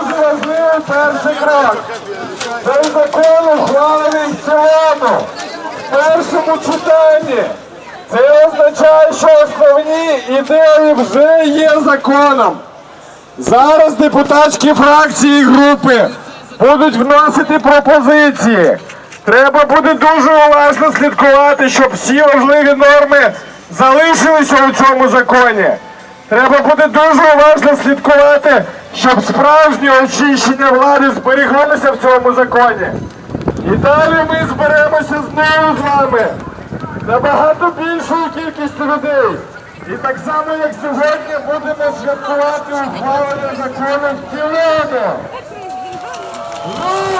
дуже важливий перший крок. Цей закон ухвалений в цілому, в першому читанні. Це означає, що основні ідеї вже є законом. Зараз депутатські фракції і групи будуть вносити пропозиції. Треба буде дуже уважно слідкувати, щоб всі важливі норми залишилися у цьому законі. Треба буде дуже уважно слідкувати, щоб справжнє очищення влади зберігалося в цьому законі. І далі ми зберемося знову з вами набагато більшою кількістю людей. І так само, як сьогодні, будемо святкувати ухвалення закону в цілому. Рух!